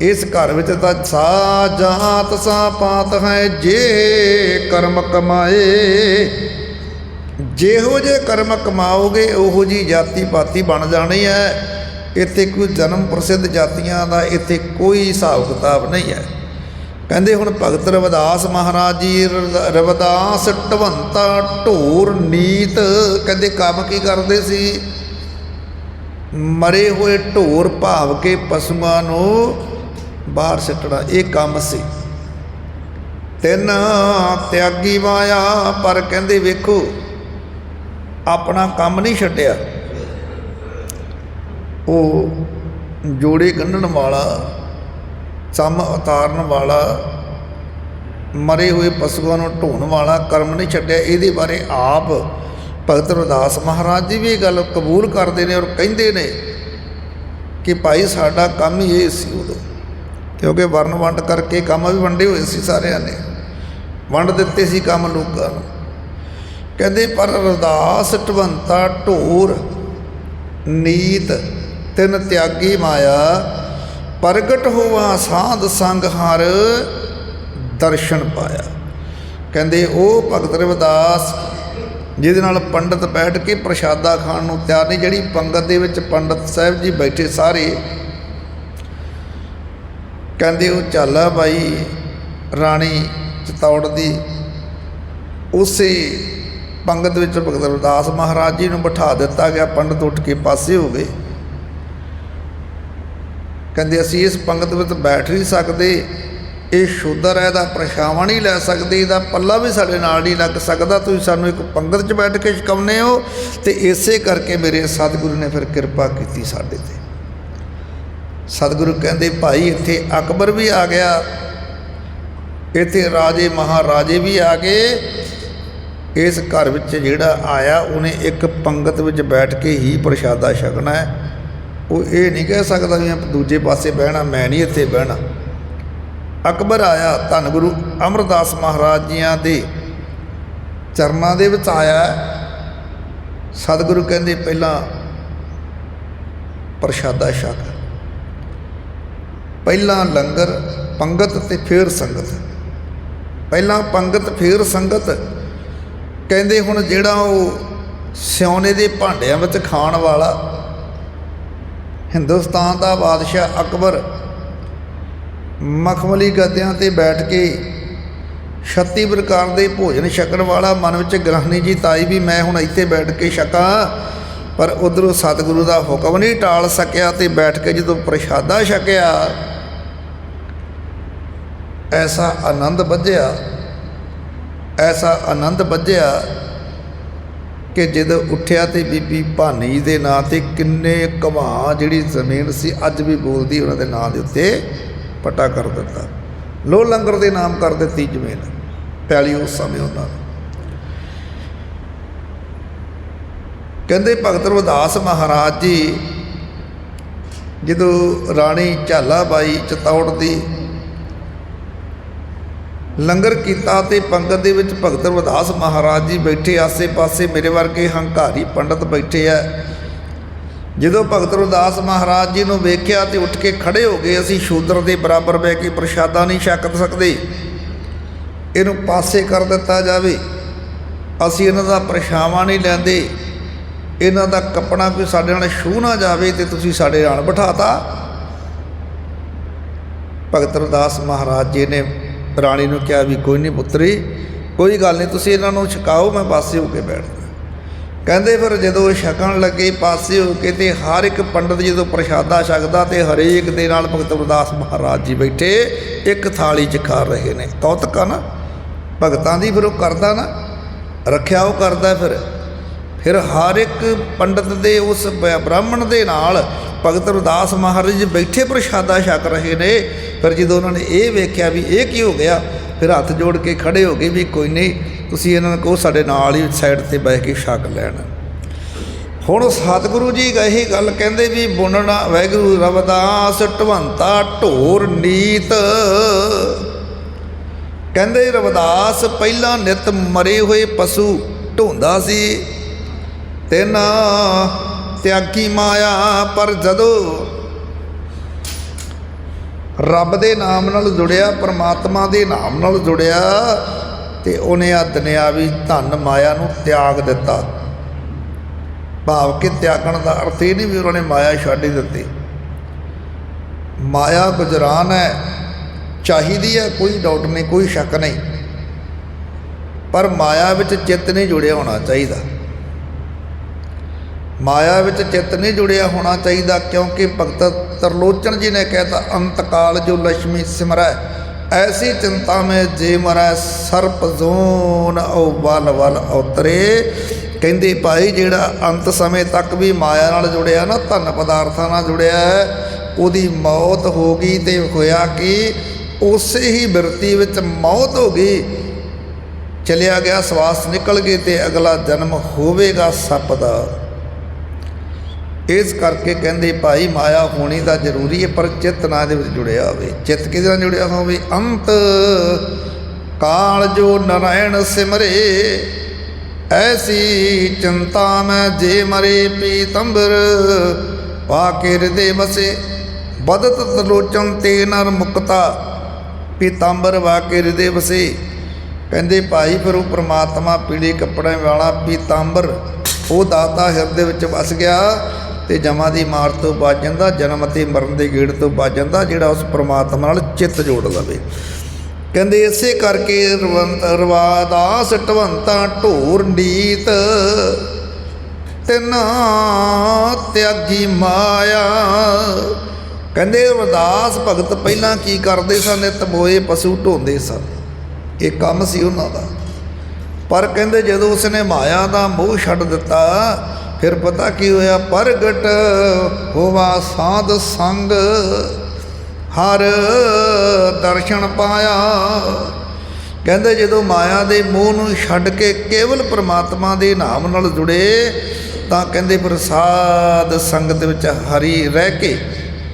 ਇਸ ਘਰ ਵਿੱਚ ਤਾਂ ਸਾ ਜਾਤ ਸਾ ਪਾਤ ਹੈ, ਜੇ ਕਰਮ ਕਮਾਏ। ਜਿਹੋ ਜੇ ਕਰਮ ਕਮਾਓਗੇ, ਉਹੋ ਜੀ ਜਾਤੀ ਪਾਤੀ ਬਣ ਜਾਣੀ ਹੈ। ਇੱਥੇ ਕੋਈ ਜਨਮ ਪ੍ਰਸਿੱਧ ਜਾਤੀਆਂ ਦਾ ਇੱਥੇ ਕੋਈ ਹਿਸਾਬ ਕਿਤਾਬ ਨਹੀਂ ਹੈ। ਕਹਿੰਦੇ ਹੁਣ ਭਗਤ ਰਵਿਦਾਸ ਮਹਾਰਾਜ ਜੀ ਰ- ਰਵਿਦਾਸ ਢਵੰਤਾ ਢੋਰ ਨੀਤ, ਕਹਿੰਦੇ ਕੰਮ ਕੀ ਕਰਦੇ ਸੀ? ਮਰੇ ਹੋਏ ਢੋਰ ਭਾਵ ਕੇ ਪਸ਼ੂਆਂ ਨੂੰ ਬਾਹਰ ਸਿੱਟਣਾ, ਇਹ ਕੰਮ ਸੀ। ਤਿੰਨ ਤਿਆਗੀ ਮਾਇਆ ਪਰ ਕਹਿੰਦੇ ਵੇਖੋ, ਆਪਣਾ ਕੰਮ ਨਹੀਂ ਛੱਡਿਆ। ਉਹ ਜੋੜੇ ਗੰਢਣ ਵਾਲਾ, ਚੰਮ ਉਤਾਰਨ ਵਾਲਾ, ਮਰੇ ਹੋਏ ਪਸ਼ੂਆਂ ਨੂੰ ਢੋਣ ਵਾਲਾ ਕਰਮ ਨਹੀਂ ਛੱਡਿਆ। ਇਹਦੇ ਬਾਰੇ ਆਪ ਭਗਤ ਰਵਿਦਾਸ ਮਹਾਰਾਜ ਜੀ ਵੀ ਇਹ ਗੱਲ ਕਬੂਲ ਕਰਦੇ ਨੇ ਔਰ ਕਹਿੰਦੇ ਨੇ ਕਿ ਭਾਈ ਸਾਡਾ ਕੰਮ ਹੀ ਇਹ ਸੀ ਉਦੋਂ। ਕਿਉਂਕਿ ਵਰਨ ਵੰਡ ਕਰਕੇ ਕੰਮ ਵੀ ਵੰਡੇ ਹੋਏ ਸੀ ਸਾਰਿਆਂ ਨੇ। ਵੰਡ ਦਿੱਤੇ ਸੀ ਕੰਮ ਲੋਕਾਂ ਨੂੰ। ਕਹਿੰਦੇ, ਪਰ ਰਦਾਸ ਟਵੰਤਾ ਢੋਰ, ਨੀਤ, ਤਿੰਨ ਤਿਆਗੀ ਮਾਇਆ, ਪ੍ਰਗਟ ਹੋਵਾ ਸਾਧ ਸੰਗ ਹਰ ਦਰਸ਼ਨ ਪਾਇਆ। ਕਹਿੰਦੇ, ਉਹ ਭਗਤ ਰਵਿਦਾਸ ਜਿਹਦੇ ਨਾਲ ਪੰਡਤ ਬੈਠ ਕੇ ਪ੍ਰਸ਼ਾਦਾ ਖਾਣ ਨੂੰ ਤਿਆਰ ਨਹੀਂ ਜਿਹੜੀ ਪੰਗਤ ਦੇ ਵਿੱਚ ਪੰਡਤ ਸਾਹਿਬ ਜੀ ਬੈਠੇ ਸਾਰੇ। ਕਹਿੰਦੇ ਉਹ ਝਾਲਾ ਬਾਈ ਰਾਣੀ ਚਤੌੜ ਦੀ, ਉਸੇ ਪੰਗਤ ਵਿੱਚ ਭਗਤ ਰਵਿਦਾਸ ਮਹਾਰਾਜ ਜੀ ਨੂੰ ਬਿਠਾ ਦਿੱਤਾ ਗਿਆ, ਪੰਡਤ ਉੱਠ ਕੇ ਪਾਸੇ ਹੋ ਗਏ। ਕਹਿੰਦੇ ਅਸੀਂ ਇਸ ਪੰਗਤ ਵਿੱਚ ਬੈਠ ਨਹੀਂ ਸਕਦੇ ਇਹ ਸ਼ੁੱਧਰ ਹੈ, ਇਹਦਾ ਪ੍ਰਸ਼ਾਵਾ ਨਹੀਂ ਲੈ ਸਕਦੇ, ਇਹਦਾ ਪੱਲਾ ਵੀ ਸਾਡੇ ਨਾਲ ਨਹੀਂ ਲੱਗ ਸਕਦਾ। ਤੁਸੀਂ ਸਾਨੂੰ ਇੱਕ ਪੰਗਤ 'ਚ ਬੈਠ ਕੇ ਛਕਾਉਂਦੇ ਹੋ ਤੇ ਇਸੇ ਕਰਕੇ ਮੇਰੇ ਸਤਿਗੁਰੂ ਨੇ ਫਿਰ ਕਿਰਪਾ ਕੀਤੀ ਸਾਡੇ ਤੇ। ਸਤਿਗੁਰੂ ਕਹਿੰਦੇ, ਭਾਈ, ਇੱਥੇ ਅਕਬਰ ਵੀ ਆ ਗਿਆ, ਇੱਥੇ ਰਾਜੇ ਮਹਾਰਾਜੇ ਵੀ ਆ ਗਏ। ਇਸ ਘਰ ਵਿੱਚ ਜਿਹੜਾ ਆਇਆ, ਉਹਨੇ ਇੱਕ ਪੰਗਤ ਵਿੱਚ ਬੈਠ ਕੇ ਹੀ ਪ੍ਰਸ਼ਾਦਾ ਛਕਣਾ ਹੈ। ਉਹ ਇਹ ਨਹੀਂ ਕਹਿ ਸਕਦਾ ਵੀ ਮੈਂ ਦੂਜੇ ਪਾਸੇ ਬਹਿਣਾ, ਮੈਂ ਨਹੀਂ ਇੱਥੇ ਬਹਿਣਾ। ਅਕਬਰ ਆਇਆ, ਧੰਨ ਗੁਰੂ ਅਮਰਦਾਸ ਮਹਾਰਾਜ ਜੀਆਂ ਦੇ ਚਰਨਾਂ ਦੇ ਵਿੱਚ ਆਇਆ। ਸਤਿਗੁਰੂ ਕਹਿੰਦੇ, ਪਹਿਲਾਂ ਪ੍ਰਸ਼ਾਦਾ ਛਕ। ਪਹਿਲਾਂ ਲੰਗਰ, ਪੰਗਤ ਤੇ ਫਿਰ ਸੰਗਤ। ਪਹਿਲਾਂ ਪੰਗਤ, ਫਿਰ ਸੰਗਤ। ਕਹਿੰਦੇ ਹੁਣ ਜਿਹੜਾ ਉਹ ਸਿਉਨੇ ਦੇ ਭਾਂਡਿਆਂ ਵਿੱਚ ਖਾਣ ਵਾਲਾ, ਹਿੰਦੁਸਤਾਨ ਦਾ ਬਾਦਸ਼ਾਹ ਅਕਬਰ ਮਖਮਲੀ ਗੱਦਿਆਂ ਤੇ ਬੈਠ ਕੇ 36 ਪ੍ਰਕਾਰ ਦੇ ਭੋਜਨ ਛਕਣ ਵਾਲਾ ਮਨ ਵਿੱਚ ਗ੍ਰਹਿਣੀ ਜੀ, ਤਾਈ ਵੀ ਮੈਂ ਹੁਣ ਇੱਥੇ ਬੈਠ ਕੇ ਛਕਾਂ। ਪਰ ਉਧਰੋਂ ਸਤਿਗੁਰੂ ਦਾ ਹੁਕਮ ਨਹੀਂ ਟਾਲ ਸਕਿਆ ਤੇ ਬੈਠ ਕੇ ਜਦੋਂ ਪ੍ਰਸ਼ਾਦਾ ਛਕਿਆ, ਐਸਾ ਆਨੰਦ ਵੱਜਿਆ ਐਸਾ ਆਨੰਦ ਵੱਜਿਆ ਕਿ ਜਦੋਂ ਉੱਠਿਆ ਤੇ ਬੀਬੀ ਭਾਨੀ ਦੇ ਨਾਂ ਤੇ ਕਿੰਨੇ ਘਮਾ ਜਿਹੜੀ ਜ਼ਮੀਨ ਸੀ, ਅੱਜ ਵੀ ਬੋਲਦੀ ਉਹਨਾਂ ਦੇ ਨਾਂ ਦੇ ਉੱਤੇ। ਪਟਾ ਕਰ ਦਿੱਤਾ। ਲੋ ਲੰਗਰ ਦੇ ਨਾਮ ਕਰ ਦਿੱਤੀ ਜ਼ਮੀਨ। ਪੈਲੀ ਉਸ ਸਮੇਂ ਉਹਨਾਂ ਨੇ ਕਹਿੰਦੇ ਭਗਤ ਰਵਿਦਾਸ ਮਹਾਰਾਜ ਜੀ, ਜਦੋਂ ਰਾਣੀ ਝਾਲਾ ਬਾਈ ਚਤੌੜ ਦੀ ਲੰਗਰ ਕੀਤਾ ਤੇ ਪੰਗਤ ਦੇ ਵਿੱਚ ਭਗਤ ਰਵਿਦਾਸ ਮਹਾਰਾਜ ਜੀ ਬੈਠੇ, ਆਸੇ-ਪਾਸੇ ਮੇਰੇ ਵਰਗੇ ਹੰਕਾਰੀ ਪੰਡਤ ਬੈਠੇ ਆ। ਜਦੋਂ ਭਗਤ ਰਵਿਦਾਸ ਮਹਾਰਾਜ ਜੀ ਨੂੰ ਵੇਖਿਆ ਤੇ ਉੱਠ ਕੇ ਖੜੇ ਹੋ ਗਏ, ਅਸੀਂ ਸ਼ੂਦਰ ਦੇ ਬਰਾਬਰ ਬਹਿ ਕੇ ਪ੍ਰਸ਼ਾਦਾ ਨਹੀਂ ਛਕ ਸਕਦੇ। ਇਹਨੂੰ ਪਾਸੇ ਕਰ ਦਿੱਤਾ ਜਾਵੇ। ਅਸੀਂ ਇਹਨਾਂ ਦਾ ਪਰਛਾਵਾਂ ਨਹੀਂ ਲੈਂਦੇ। ਇਹਨਾਂ ਦਾ ਕੱਪੜਾ ਕੋਈ ਸਾਡੇ ਨਾਲ ਛੂ ਨਾ ਜਾਵੇ ਤੇ ਤੁਸੀਂ ਸਾਡੇ ਨਾਲ ਬਿਠਾਤਾ। ਭਗਤ ਰਵਿਦਾਸ ਮਹਾਰਾਜ ਜੀ ਨੇ ਰਾਣੀ ਨੂੰ ਕਿਹਾ ਵੀ ਕੋਈ ਨਹੀਂ ਪੁੱਤਰੀ, ਕੋਈ ਗੱਲ ਨਹੀਂ, ਤੁਸੀਂ ਇਹਨਾਂ ਨੂੰ ਛਕਾਓ, ਮੈਂ ਪਾਸੇ ਹੋ ਕੇ ਬੈਠਦਾ। ਕਹਿੰਦੇ ਫਿਰ ਜਦੋਂ ਛਕਣ ਲੱਗੇ ਪਾਸੇ ਹੋ ਕੇ ਤੇ ਹਰ ਇੱਕ ਪੰਡਤ ਜਦੋਂ ਪ੍ਰਸ਼ਾਦਾ ਛਕਦਾ ਤੇ ਹਰੇਕ ਦੇ ਨਾਲ ਭਗਤ ਰਵਿਦਾਸ ਮਹਾਰਾਜ ਜੀ ਬੈਠੇ, ਇੱਕ ਥਾਲੀ 'ਚ ਖਾ ਰਹੇ ਨੇ। ਕੌਤਕ ਨਾ? ਭਗਤਾਂ ਦੀ ਫਿਰ ਉਹ ਕਰਦਾ ਨਾ। ਰੱਖਿਆ ਉਹ ਕਰਦਾ ਫਿਰ। ਫਿਰ ਹਰ ਇੱਕ ਪੰਡਤ ਦੇ ਉਸ ਬ੍ਰਾਹਮਣ ਦੇ ਨਾਲ ਭਗਤ ਰਵਿਦਾਸ ਮਹਾਰਾਜ ਜੀ ਬੈਠੇ ਪ੍ਰਸ਼ਾਦਾ ਛਕ ਰਹੇ ਨੇ। ਫਿਰ ਜਦੋਂ ਉਹਨਾਂ ਨੇ ਇਹ ਵੇਖਿਆ ਵੀ ਇਹ ਕੀ ਹੋ ਗਿਆ, ਫਿਰ ਹੱਥ ਜੋੜ ਕੇ ਖੜੇ ਹੋ ਗਏ ਵੀ ਕੋਈ ਨਹੀਂ ਤੁਸੀਂ ਇਹਨਾਂ ਨੂੰ ਕਹੋ ਸਾਡੇ ਨਾਲ ਹੀ ਸਾਈਡ ਤੇ ਬਹਿ ਕੇ ਛਕ ਲੈਣ। ਹੁਣ ਸਤਿਗੁਰੂ ਜੀ ਇਹ ਗੱਲ ਕਹਿੰਦੇ ਵੀ ਬੁਣਨਾ ਵੈਗੁਰੂ ਰਵਦਾਸ, ਢਵੰਤਾ, ਢੋਰ, ਨੀਤ। ਕਹਿੰਦੇ ਰਵਦਾਸ, ਪਹਿਲਾਂ ਨਿਤ ਮਰੇ ਹੋਏ ਪਸ਼ੂ ਢੋਂਦਾ ਸੀ। ਤਿੰਨ ਤਿਆਗੀ ਮਾਇਆ, ਪਰ ਜਦੋਂ ਰੱਬ ਦੇ ਨਾਮ ਨਾਲ ਜੁੜਿਆ, ਪਰਮਾਤਮਾ ਦੇ ਨਾਮ ਨਾਲ ਜੁੜਿਆ ਤੇ ਉਹਨੇ ਆ ਦੁਨਿਆਵੀ ਧਨ ਮਾਇਆ ਨੂੰ ਤਿਆਗ ਦਿੱਤਾ। ਭਾਵ ਕਿ ਤਿਆਗਣ ਦਾ ਅਰਥ ਇਹ ਨਹੀਂ ਵੀ ਉਹਨਾਂ ਨੇ ਮਾਇਆ ਛੱਡ ਹੀ ਦਿੱਤੀ। ਮਾਇਆ ਗੁਜਰਾਨ ਹੈ, ਚਾਹੀਦੀ ਹੈ, ਕੋਈ ਡਾਊਟ ਨਹੀਂ, ਕੋਈ ਸ਼ੱਕ ਨਹੀਂ। ਪਰ ਮਾਇਆ ਵਿੱਚ ਚਿੱਤ ਨਹੀਂ ਜੁੜਿਆ ਹੋਣਾ ਚਾਹੀਦਾ। ਮਾਇਆ ਵਿੱਚ ਚਿੱਤ ਨਹੀਂ ਜੁੜਿਆ ਹੋਣਾ ਚਾਹੀਦਾ ਕਿਉਂਕਿ ਭਗਤ ਤਰਲੋਚਨ ਜੀ ਨੇ ਕਹਿਤਾ ਅੰਤ ਕਾਲ ਜੋ ਲక్ష్ਮੀ ਸਿਮਰੈ ਐਸੀ ਚਿੰਤਾ ਮੈਂ ਜੇ ਮਰੈ ਸਰਪ ਜ਼ੋਨ ਓ ਵਲ ਵਲ ਉਤਰੇ ਕਹਿੰਦੇ ਭਾਈ ਜਿਹੜਾ ਅੰਤ ਸਮੇਂ ਤੱਕ ਵੀ ਮਾਇਆ ਨਾਲ ਜੁੜਿਆ ਨਾ ਧਨ ਪਦਾਰਥਾਂ ਨਾਲ ਜੁੜਿਆ ਉਹਦੀ ਮੌਤ ਹੋ ਗਈ ਤੇ ਹੋਇਆ ਕਿ ਉਸੇ ਹੀ ਬਿਰਤੀ ਵਿੱਚ ਮੌਤ ਹੋ ਗਈ ਚਲਿਆ ਗਿਆ ਸਵਾਸ ਨਿਕਲ ਗਏ ਤੇ ਅਗਲਾ ਜਨਮ ਹੋਵੇਗਾ ਸੱਪ ਦਾ ਇਸ ਕਰਕੇ ਕਹਿੰਦੇ ਭਾਈ ਮਾਇਆ ਹੋਣੀ ਤਾਂ ਜ਼ਰੂਰੀ ਹੈ, ਪਰ ਚਿੱਤ ਨਾਲ ਦੇ ਵਿੱਚ ਜੁੜਿਆ ਹੋਵੇ। ਚਿੱਤ ਕਿਹਦੇ ਨਾਲ ਜੁੜਿਆ ਹੋਵੇ? ਅੰਤ। ਕਾਲ ਜੋ ਨਰਾਇਣ ਸਿਮਰੇ, ਐਸੀ ਚਿੰਤਾ ਮੈਂ ਜੇ ਮਰੇ ਪੀਤੰਬਰ, ਪਾ ਕੇ ਹਿਰਦੇ ਵਸੇ, ਬਦਤ ਤਲੋਚਨ ਤੇ ਨਰ ਮੁਕਤਾ, ਪੀਤੰਬਰ ਵਾ ਕੇ ਹਿਰਦੇ ਵਸੇ। ਕਹਿੰਦੇ ਭਾਈ ਫਿਰ ਉਹ ਪ੍ਰਮਾਤਮਾ ਪੀਲੇ ਕੱਪੜਿਆਂ ਵਾਲਾ ਪੀਤੰਬਰ, ਉਹ ਦਾਤਾ ਹਿਰਦੇ ਵਿੱਚ ਵਸ ਗਿਆ। ਤੇ ਜਮਾ ਦੀ ਮਾਰ ਤੋਂ ਬਚ ਜਾਂਦਾ, ਜਨਮ ਅਤੇ ਮਰਨ ਦੇ ਗੇੜ ਤੋਂ ਬਚ ਜਾਂਦਾ, ਜਿਹੜਾ ਉਸ ਪ੍ਰਮਾਤਮਾ ਨਾਲ ਚਿੱਤ ਜੋੜ ਲਵੇ। ਕਹਿੰਦੇ ਇਸੇ ਕਰਕੇ ਰਵੰਤ, ਰਵਾਦਾਸ ਟਵੰਤਾ ਢੋਰ ਨੀਤ, ਤਿਨਾ ਤਿਆਗੀ ਮਾਇਆ। ਕਹਿੰਦੇ ਰਵਦਾਸ ਭਗਤ ਪਹਿਲਾਂ ਕੀ ਕਰਦੇ ਸਨ? ਨਿਤ ਬੋਏ ਪਸ਼ੂ ਢੋਂਦੇ ਸਨ। ਇਹ ਕੰਮ ਸੀ ਉਹਨਾਂ ਦਾ। ਪਰ ਕਹਿੰਦੇ ਜਦੋਂ ਉਸਨੇ ਮਾਇਆ ਦਾ ਮੋਹ ਛੱਡ ਦਿੱਤਾ ਫਿਰ ਪਤਾ ਕੀ ਹੋਇਆ? ਪ੍ਰਗਟ ਹੋਵਾ ਸਾਧ ਸੰਗ। ਹਰ ਦਰਸ਼ਨ ਪਾਇਆ। ਕਹਿੰਦੇ ਜਦੋਂ ਮਾਇਆ ਦੇ ਮੋਹ ਨੂੰ ਛੱਡ ਕੇ ਕੇਵਲ ਪ੍ਰਮਾਤਮਾ ਦੇ ਨਾਮ ਨਾਲ ਜੁੜੇ, ਤਾਂ ਕਹਿੰਦੇ ਫਿਰ ਸਾਧ ਸੰਗਤ ਵਿੱਚ ਹਰੀ ਰਹਿ ਕੇ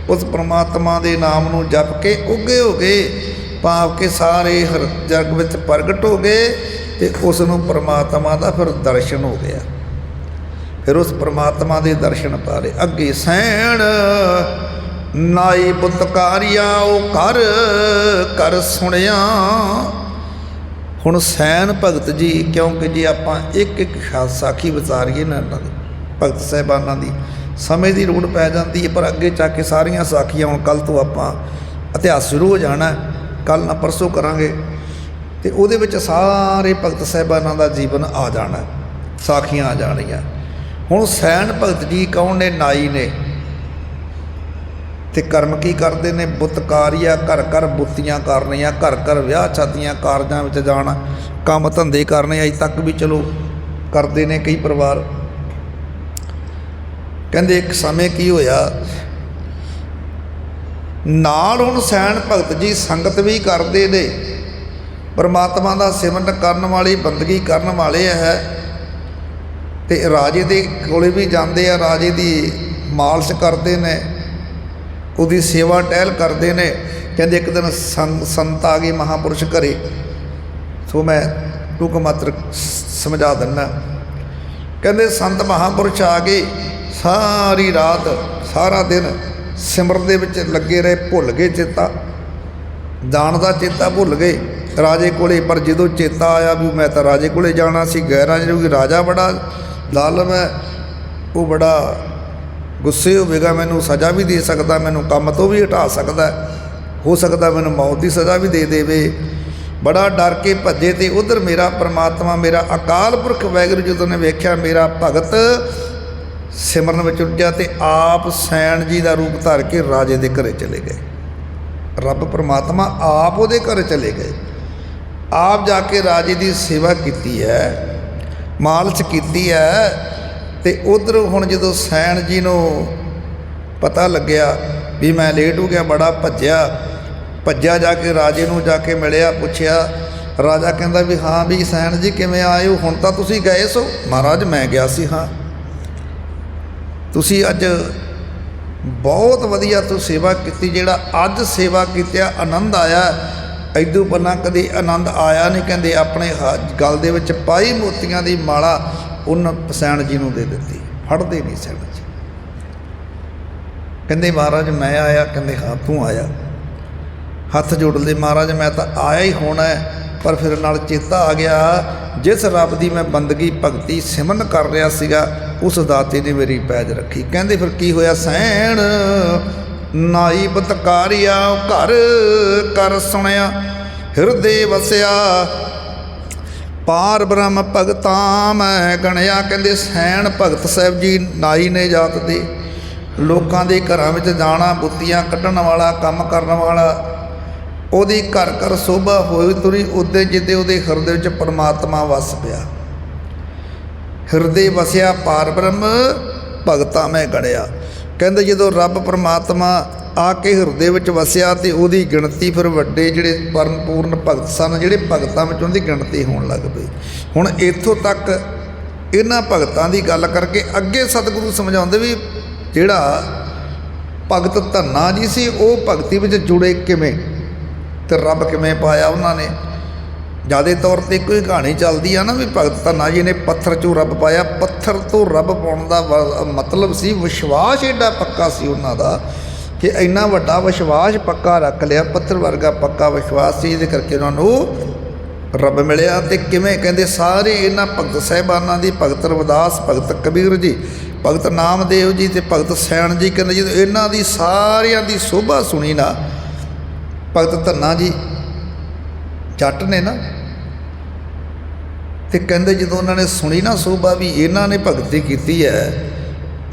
ਉਸ ਪ੍ਰਮਾਤਮਾ ਦੇ ਨਾਮ ਨੂੰ ਜਪ ਕੇ ਉੱਗੇ ਹੋ ਗਏ। ਭਾਵ ਕਿ ਸਾਰੇ ਹਰ ਜਗ ਵਿੱਚ ਪ੍ਰਗਟ ਹੋ ਗਏ ਤੇ ਉਸ ਨੂੰ ਪ੍ਰਮਾਤਮਾ ਦਾ ਫਿਰ ਦਰਸ਼ਨ ਹੋ ਗਿਆ। ਫਿਰ ਉਸ ਪ੍ਰਮਾਤਮਾ ਦੇ ਦਰਸ਼ਨ ਪਾ ਲਏ ਅੱਗੇ ਸੈਣ ਨਾਈ ਬੁੱਤਕਾਰੀਆ ਉਹ ਕਰ ਕਰ ਸੁਣਿਆ। ਹੁਣ ਸੈਨ ਭਗਤ ਜੀ, ਕਿਉਂਕਿ ਜੇ ਆਪਾਂ ਇੱਕ ਇੱਕ ਸ਼ਾ- ਸਾਖੀ ਵਿਚਾਰੀਏ ਨਾ ਇਹਨਾਂ ਦੀ ਭਗਤ ਸਾਹਿਬਾਨਾਂ ਦੀ ਸਮੇਂ ਦੀ ਲੋੜ ਪੈ ਜਾਂਦੀ ਹੈ, ਪਰ ਅੱਗੇ ਚੱਕ ਕੇ ਸਾਰੀਆਂ ਸਾਖੀਆਂ ਹੁਣ ਕੱਲ ਤੋਂ ਆਪਾਂ ਇਤਿਹਾਸ ਸ਼ੁਰੂ ਹੋ ਜਾਣਾ ਕੱਲ ਨਾ ਪਰਸੋਂ ਕਰਾਂਗੇ। ਤੇ ਉਹਦੇ ਵਿੱਚ ਸਾਰੇ ਭਗਤ ਸਾਹਿਬਾਨਾਂ ਦਾ ਜੀਵਨ ਆ ਜਾਣਾ ਸਾਖੀਆਂ ਆ ਜਾਣੀਆਂ। ਹੁਣ ਸੈਨ ਭਗਤ ਜੀ ਕੌਣ ਨੇ? ਨਾਈ ਨੇ। ਤੇ ਕਰਮ ਕੀ ਕਰਦੇ ਨੇ? ਬੁੱਤਕਾਰੀਆ ਘਰ ਘਰ ਬੁੱਤੀਆਂ ਕਰਨੀਆਂ, ਘਰ ਘਰ ਵਿਆਹ ਸ਼ਾਦੀਆਂ ਕਾਰਜਾਂ ਵਿੱਚ ਜਾਣਾ, ਕੰਮ ਧੰਦੇ ਕਰਨੇ, ਅਜੇ ਤੱਕ ਵੀ ਚਲੋ ਕਰਦੇ ਨੇ ਕਈ ਪਰਿਵਾਰ। ਕਹਿੰਦੇ ਇੱਕ ਸਮੇਂ ਕੀ ਹੋਇਆ? ਨਾਲ ਹੁਣ ਸੈਣ ਭਗਤ ਜੀ ਸੰਗਤ ਵੀ ਕਰਦੇ ਨੇ। ਪਰਮਾਤਮਾ ਦਾ ਸਿਮਰਨ ਕਰਨ ਵਾਲੀ, ਬੰਦਗੀ ਕਰਨ ਵਾਲੇ ਹੈ। ਤੇ ਰਾਜੇ ਦੇ ਕੋਲੇ ਵੀ ਜਾਂਦੇ ਆ, ਰਾਜੇ ਦੀ ਮਾਲਸ਼ ਕਰਦੇ ਨੇ, ਉਹਦੀ ਸੇਵਾ ਟਹਿਲ ਕਰਦੇ ਨੇ। ਕਹਿੰਦੇ ਇੱਕ ਦਿਨ ਸੰਤ ਆ ਗਏ ਮਹਾਪੁਰਸ਼ ਘਰੇ। ਸੋ ਮੈਂ ਟੁਕ ਮਾਤਰ ਸਮਝਾ ਦਿੰਦਾ। ਕਹਿੰਦੇ ਸੰਤ ਮਹਾਪੁਰਸ਼ ਆ ਗਏ, ਸਾਰੀ ਰਾਤ, ਸਾਰਾ ਦਿਨ ਸਿਮਰਨ ਦੇ ਵਿੱਚ ਲੱਗੇ ਰਹੇ, ਭੁੱਲ ਗਏ ਚੇਤਾ। ਜਾਣ ਦਾ ਚੇਤਾ ਭੁੱਲ ਗਏ ਰਾਜੇ ਕੋਲੇ, ਪਰ ਜਦੋਂ ਚੇਤਾ ਆਇਆ ਵੀ ਮੈਂ ਤਾਂ ਰਾਜੇ ਕੋਲੇ ਜਾਣਾ ਸੀ ਗੈਰਾਂ ਜਿਹੜਾ ਰਾਜਾ ਬੜਾ ਜ਼ਾਲਮ ਹੈ ਉਹ ਬੜਾ ਗੁੱਸੇ ਹੋਵੇਗਾ ਮੈਨੂੰ ਸਜ਼ਾ ਵੀ ਦੇ ਸਕਦਾ, ਮੈਨੂੰ ਕੰਮ ਤੋਂ ਵੀ ਹਟਾ ਸਕਦਾ, ਹੋ ਸਕਦਾ ਮੈਨੂੰ ਮੌਤ ਦੀ ਸਜ਼ਾ ਵੀ ਦੇ ਦੇਵੇ। ਬੜਾ ਡਰ ਕੇ ਭੱਜੇ ਤੇ ਉਧਰ ਮੇਰਾ ਪ੍ਰਮਾਤਮਾ, ਮੇਰਾ ਅਕਾਲ ਪੁਰਖ ਵੈਗੁਰੂ ਜਦੋਂ ਨੇ ਵੇਖਿਆ, ਮੇਰਾ ਭਗਤ ਸਿਮਰਨ ਵਿੱਚ ਉੱਜਿਆ ਤੇ ਆਪ ਸੈਣ ਜੀ ਦਾ ਰੂਪ ਧਾਰ ਕੇ ਰਾਜੇ ਦੇ ਘਰੇ ਚਲੇ ਗਏ। ਰੱਬ ਪ੍ਰਮਾਤਮਾ ਆਪ ਉਹਦੇ ਘਰ ਚਲੇ ਗਏ। ਆਪ ਜਾ ਕੇ ਰਾਜੇ ਦੀ ਸੇਵਾ ਕੀਤੀ ਹੈ। ਮਾਲਚ ਕੀਤੀ ਹੈ ਤੇ ਉਧਰ ਹੁਣ ਜਦੋਂ ਸੈਣ ਜੀ ਨੂੰ ਪਤਾ ਲੱਗਿਆ ਵੀ ਮੈਂ ਲੇਟ ਹੋ ਗਿਆ, ਬੜਾ ਭੱਜਿਆ ਭੱਜਿਆ ਜਾ ਕੇ ਰਾਜੇ ਨੂੰ ਜਾ ਕੇ ਮਿਲਿਆ, ਪੁੱਛਿਆ, ਰਾਜਾ ਕਹਿੰਦਾ ਵੀ ਹਾਂ ਵੀ ਸੈਣ ਜੀ ਕਿਵੇਂ ਆਏ ਹੋ? ਹੁਣ ਤਾਂ ਤੁਸੀਂ ਗਏ ਸੋ? ਮਹਾਰਾਜ ਮੈਂ ਗਿਆ ਸੀ, ਹਾਂ। ਤੁਸੀਂ ਅੱਜ ਬਹੁਤ ਵਧੀਆ ਤੋਂ ਸੇਵਾ ਕੀਤੀ, ਜਿਹੜਾ ਅੱਜ ਸੇਵਾ ਕੀਤਿਆ ਆਨੰਦ ਆਇਆ। ਐਦੂ ਪਹਿਲਾਂ ਕਦੇ ਆਨੰਦ ਆਇਆ ਨਹੀਂ, ਕਹਿੰਦੇ ਆਪਣੇ ਹਾ- ਗਲ ਦੇ ਵਿੱਚ ਪਾਈ ਮੋਤੀਆਂ ਦੀ ਮਾਲਾ ਉਹਨਾਂ ਪਸੈਣ ਜੀ ਨੂੰ ਦੇ ਦਿੱਤੀ। ਫੜਦੇ ਨਹੀਂ ਸੈਣ ਜੀ। ਕਹਿੰਦੇ ਮਹਾਰਾਜ ਮੈਂ ਆਇਆ, ਕਹਿੰਦੇ ਹਾਂ ਤੂੰ ਆਇਆ। ਹੱਥ ਜੋੜ ਲਏ ਮਹਾਰਾਜ ਮੈਂ ਤਾਂ ਆਇਆ ਹੀ ਹੋਣਾ ਪਰ ਫਿਰ ਨਾਲ ਚੇਤਾ ਆ ਗਿਆ, ਜਿਸ ਰੱਬ ਦੀ ਮੈਂ ਬੰਦਗੀ ਭਗਤੀ ਸਿਮਰਨ ਕਰ ਰਿਹਾ ਸੀਗਾ, ਉਸ ਦਾਤੇ ਨੇ ਮੇਰੀ ਪੈਜ ਰੱਖੀ। ਕਹਿੰਦੇ ਫਿਰ ਕੀ ਹੋਇਆ? ਸੈਣ ਨਾਈ ਬਤਕਾਰਿਆ, ਘਰ ਕਰ ਸੁਣਿਆ, ਹਿਰਦੇ ਵਸਿਆ। ਪਾਰ ਬ੍ਰਹਮ ਭਗਤਾਂ ਮੈਂ ਗਣਿਆ, ਕਹਿੰਦੇ ਸੈਣ ਭਗਤ ਸਾਹਿਬ ਜੀ ਨਾਈ ਨੇ ਜਾਤ ਦੇ। ਲੋਕਾਂ ਦੇ ਘਰਾਂ ਵਿੱਚ ਜਾਣਾ ਬੁੱਤੀਆਂ ਕੱਢਣ ਵਾਲਾ, ਕੰਮ ਕਰਨ ਵਾਲਾ, ਉਹਦੀ ਘਰ ਘਰ ਸੋਭਾ ਹੋਈ ਤੁਰੀ ਉਦੇ ਜਿੱਦੇ ਉਹਦੇ ਹਿਰਦੇ ਵਿੱਚ ਪਰਮਾਤਮਾ ਵਸ ਪਿਆ। ਹਿਰਦੇ ਵਸਿਆ, ਪਾਰ ਬ੍ਰਹਮ ਭਗਤਾਂ ਮੈਂ ਗੜਿਆ ਕਹਿੰਦੇ ਜਦੋਂ ਰੱਬ ਪਰਮਾਤਮਾ ਆ ਕੇ ਹਿਰਦੇ ਵਿੱਚ ਵਸਿਆ ਤੇ ਉਹਦੀ ਗਿਣਤੀ ਫਿਰ ਵੱਡੇ ਜਿਹੜੇ ਪਰਮ ਭਗਤ ਸਨ, ਜਿਹੜੇ ਭਗਤਾਂ ਵਿੱਚ ਉਹਦੀ ਗਿਣਤੀ ਹੋਣ ਲੱਗ ਪਈ। ਹੁਣ ਇੱਥੋਂ ਤੱਕ ਇਹਨਾਂ ਭਗਤਾਂ ਦੀ ਗੱਲ ਕਰਕੇ ਅੱਗੇ ਸਤਿਗੁਰੂ ਸਮਝਾਉਂਦੇ ਵੀ ਜਿਹੜਾ ਭਗਤ ਧੰਨਾ ਜੀ ਸੀ, ਉਹ ਭਗਤੀ ਵਿੱਚ ਜੁੜੇ ਕਿਵੇਂ ਤੇ ਰੱਬ ਕਿਵੇਂ ਪਾਇਆ ਉਹਨਾਂ ਨੇ। ਜਿਆਦੇ ਤੌਰ ਤੇ ਕੋਈ ਕਹਾਣੀ ਚੱਲਦੀ ਆ ਨਾ ਵੀ ਭਗਤ ਧੰਨਾ ਜੀ ਨੇ ਪੱਥਰ 'ਚੋਂ ਰੱਬ ਪਾਇਆ, ਪੱਥਰ ਤੋਂ ਰੱਬ ਪਾਉਣ ਦਾ ਵ- ਮਤਲਬ ਸੀ ਵਿਸ਼ਵਾਸ ਐਡਾ ਪੱਕਾ ਸੀ ਉਹਨਾਂ ਦਾ ਕਿ ਇੰਨਾ ਵੱਡਾ ਵਿਸ਼ਵਾਸ ਪੱਕਾ ਰੱਖ ਲਿਆ, ਪੱਥਰ ਵਰਗਾ ਪੱਕਾ ਵਿਸ਼ਵਾਸ ਸੀ, ਇਹਦੇ ਕਰਕੇ ਉਹਨਾਂ ਨੂੰ ਰੱਬ ਮਿਲਿਆ ਤੇ ਕਿਵੇਂ ਕਹਿੰਦੇ ਸਾਰੇ ਇਹਨਾਂ ਭਗਤ ਸਾਹਿਬਾਨਾਂ ਦੀ, ਭਗਤ ਰਵਿਦਾਸ, ਭਗਤ ਕਬੀਰ ਜੀ, ਭਗਤ ਨਾਮਦੇਵ ਜੀ ਤੇ ਭਗਤ ਸੈਣ ਜੀ, ਕਹਿੰਦੇ ਜਦੋਂ ਇਹਨਾਂ ਦੀ ਸਾਰਿਆਂ ਦੀ ਸੋਭਾ ਸੁਣੀ ਨਾ, ਭਗਤ ਧੰਨਾ ਜੀ ਜੱਟ ਨੇ ਨਾ ਤੇ ਕਹਿੰਦੇ ਜਦੋਂ ਉਹਨਾਂ ਨੇ ਸੁਣੀ ਨਾ ਸੋਭਾ ਵੀ ਇਹਨਾਂ ਨੇ ਭਗਤੀ ਕੀਤੀ ਹੈ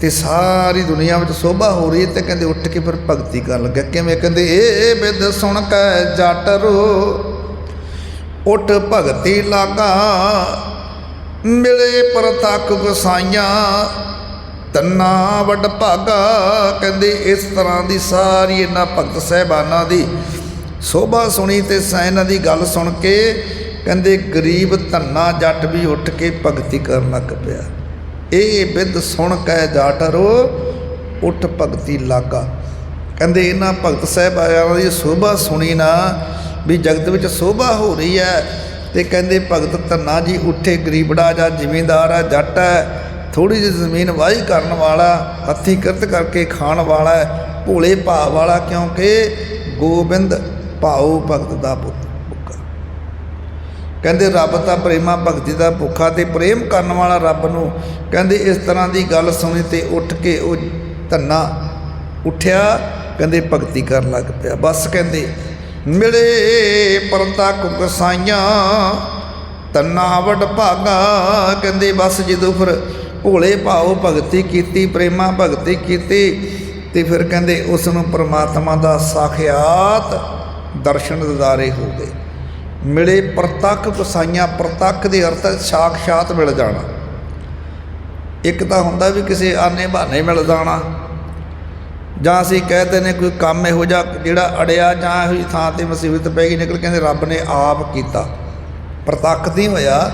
ਤੇ ਸਾਰੀ ਦੁਨੀਆ ਵਿੱਚ ਸੋਭਾ ਹੋ ਰਹੀ ਹੈ, ਤੇ ਕਹਿੰਦੇ ਉੱਠ ਕੇ ਫਿਰ ਭਗਤੀ ਕਰਨ ਲੱਗੇ। ਕਿਵੇਂ? ਕਹਿੰਦੇ, ਇਹ ਬਿਦ ਸੁਣ ਕੇ ਜੱਟ ਰੋ, ਉੱਠ ਭਗਤੀ ਲਾਗਾ, ਮਿਲੇ ਪ੍ਰਤੱਖ ਗੁਸਾਈਆਂ, ਤੰਨਾ ਵੱਡ ਭਾਗਾ। ਕਹਿੰਦੇ, ਇਸ ਤਰ੍ਹਾਂ ਦੀ ਸਾਰੀ ਇਹਨਾਂ ਭਗਤ ਸਹਿਬਾਨਾਂ ਦੀ ਸੋਭਾ ਸੁਣੀ ਤੇ ਸੈਨਾਂ ਦੀ ਗੱਲ ਸੁਣ ਕੇ ਕਹਿੰਦੇ ਗਰੀਬ ਧੰਨਾ ਜੱਟ ਵੀ ਉੱਠ ਕੇ ਭਗਤੀ ਕਰਨ ਲੱਗ ਪਿਆ। ਇਹ ਬਿੱਦ ਸੁਣ ਕੇ ਜਾਟਰੋ, ਉੱਠ ਭਗਤੀ ਲਾਗਾ। ਕਹਿੰਦੇ ਇਹਨਾਂ ਭਗਤ ਸਾਹਿਬਾਨਾਂ ਦੀ ਸੋਭਾ ਸੁਣੀ ਨਾ, ਵੀ ਜਗਤ ਵਿੱਚ ਸੋਭਾ ਹੋ ਰਹੀ ਹੈ। ਤੇ ਕਹਿੰਦੇ ਭਗਤ ਧੰਨਾ ਜੀ ਉੱਠੇ ਗਰੀਬੜਾ ਜਾਂ ਜ਼ਿਮੀਂਦਾਰ ਆ, ਜੱਟ ਹੈ ਥੋੜੀ ਜਿਹੀ ਜ਼ਮੀਨ ਵਾਹੀ ਕਰਨ ਵਾਲਾ, ਹੱਥੀਂ ਕਿਰਤ ਕਰਕੇ ਖਾਣ ਵਾਲਾ ਭੋਲੇ ਭਾਅ ਵਾਲਾ, ਕਿਉਂਕਿ ਗੋਬਿੰਦ ਭਾਉ ਭਗਤ ਦਾ ਪੁੱਤ। ਕਹਿੰਦੇ, ਰੱਬ ਤਾਂ ਪ੍ਰੇਮਾ ਭਗਤੀ ਦਾ ਭੁੱਖਾ ਤੇ ਪ੍ਰੇਮ ਕਰਨ ਵਾਲਾ ਰੱਬ ਨੂੰ। ਕਹਿੰਦੇ, ਇਸ ਤਰ੍ਹਾਂ ਦੀ ਗੱਲ ਸੁਣੀ ਤੇ ਉੱਠ ਕੇ ਉਹ ਧੰਨਾ ਉੱਠਿਆ, ਕਹਿੰਦੇ, ਭਗਤੀ ਕਰਨ ਲੱਗ ਪਿਆ। ਬਸ ਕਹਿੰਦੇ, ਮਿਲੇ ਪਰਦਾ ਕੁਕਸਾਈਆਂ ਤੰਨਾ ਵਡ ਭਾਗਾ। ਕਹਿੰਦੇ, ਬਸ ਜਦੋਂ ਫਿਰ ਭੋਲੇ ਭਾਉ ਭਗਤੀ ਕੀਤੀ, ਪ੍ਰੇਮਾ ਭਗਤੀ ਕੀਤੀ, ਤੇ ਫਿਰ ਕਹਿੰਦੇ, ਉਸ ਨੂੰ ਪ੍ਰਮਾਤਮਾ ਦਾ ਸਾਖਿਆਤ ਦਰਸ਼ਨ ਦਿਦਾਰੇ ਹੋ ਗਏ। ਮਿਲੇ ਪ੍ਰਤੱਖ ਗੁਸਾਈਆਂ ਪ੍ਰਤੱਖ ਦੇ ਅਰਥ ਹੈ ਸਾਖਸ਼ਾਤ ਮਿਲ ਜਾਣਾ। ਇੱਕ ਤਾਂ ਹੁੰਦਾ ਵੀ ਕਿਸੇ ਆਨੇ ਬਹਾਨੇ ਮਿਲ ਜਾਣਾ। ਜਾਂ ਅਸੀਂ ਕਹਿੰਦੇ ਨੇ ਕੋਈ ਕੰਮ ਇਹੋ ਜਿਹਾ ਜਿਹੜਾ ਅੜਿਆ ਜਾਂ ਇਹੋ ਜਿਹੀ ਥਾਂ ਤੇ ਮੁਸੀਬਤ ਪੈ ਗਈ, ਨਿਕਲ ਕਹਿੰਦੇ ਰੱਬ ਨੇ ਆਪ ਕੀਤਾ। ਪ੍ਰਤੱਖ ਨਹੀਂ ਹੋਇਆ,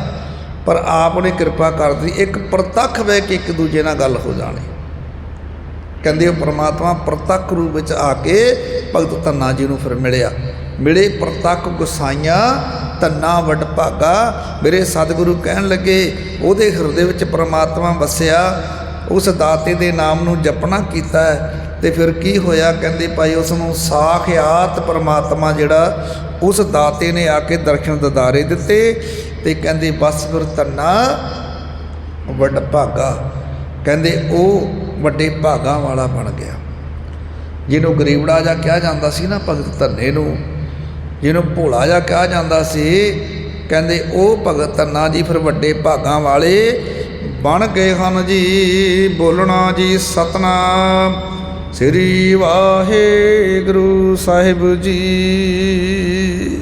ਪਰ ਆਪ ਨੇ ਕਿਰਪਾ ਕਰਦੀ ਇੱਕ ਪ੍ਰਤੱਖ ਵੇ ਕੇ ਇੱਕ ਦੂਜੇ ਨਾਲ ਗੱਲ ਹੋ ਜਾਣੀ। ਕਹਿੰਦੇ ਉਹ ਪ੍ਰਮਾਤਮਾ ਪ੍ਰਤੱਖ ਰੂਪ ਵਿੱਚ ਆ ਕੇ ਭਗਤ ਧੰਨਾ ਜੀ ਨੂੰ ਫਿਰ ਮਿਲਿਆ। ਮਿਲੇ ਪ੍ਰਤੱਖ ਗੁਸਾਈਆਂ, ਧੰਨਾ ਵੱਡ ਭਾਗਾ। ਮੇਰੇ ਸਤਿਗੁਰੂ ਕਹਿਣ ਲੱਗੇ, ਉਹਦੇ ਹਿਰਦੇ ਵਿੱਚ ਪ੍ਰਮਾਤਮਾ ਵਸਿਆ, ਉਸ ਦਾਤੇ ਦੇ ਨਾਮ ਨੂੰ ਜਪਣਾ ਕੀਤਾ ਹੈ। ਤੇ ਫਿਰ ਕੀ ਹੋਇਆ? ਕਹਿੰਦੇ ਭਾਈ ਉਸ ਨੂੰ ਸਾਖਿਆਤ ਪ੍ਰਮਾਤਮਾ ਜਿਹੜਾ, ਉਸ ਦਾਤੇ ਨੇ ਆ ਕੇ ਦਰਸ਼ਨ ਦਦਾਰੇ ਦਿੱਤੇ ਤੇ ਕਹਿੰਦੇ, ਬਸ ਫਿਰ ਧੰਨਾ ਵੱਡ ਭਾਗਾ। ਕਹਿੰਦੇ, ਉਹ ਵੱਡੇ ਭਾਗਾਂ ਵਾਲਾ ਬਣ ਗਿਆ। ਜਿਹਨੂੰ ਗਰੀਬੜਾ ਜਾ ਕਿਹਾ ਜਾਂਦਾ ਸੀ ਨਾ, ਭਗਤ ਧੰਨੇ ਨੂੰ ਜਿਹਨੂੰ ਭੋਲਾ ਜਾ ਕਿਹਾ ਜਾਂਦਾ ਸੀ, ਕਹਿੰਦੇ, ਉਹ ਭਗਤ ਧੰਨਾ ਜੀ ਫਿਰ ਵੱਡੇ ਭਾਗਾਂ ਵਾਲੇ ਬਣ ਗਏ ਹਨ ਜੀ। ਬੋਲਣਾ ਜੀ ਸਤਨਾਮ, ਸ੍ਰੀ ਵਾਹਿਗੁਰੂ ਸਾਹਿਬ ਜੀ।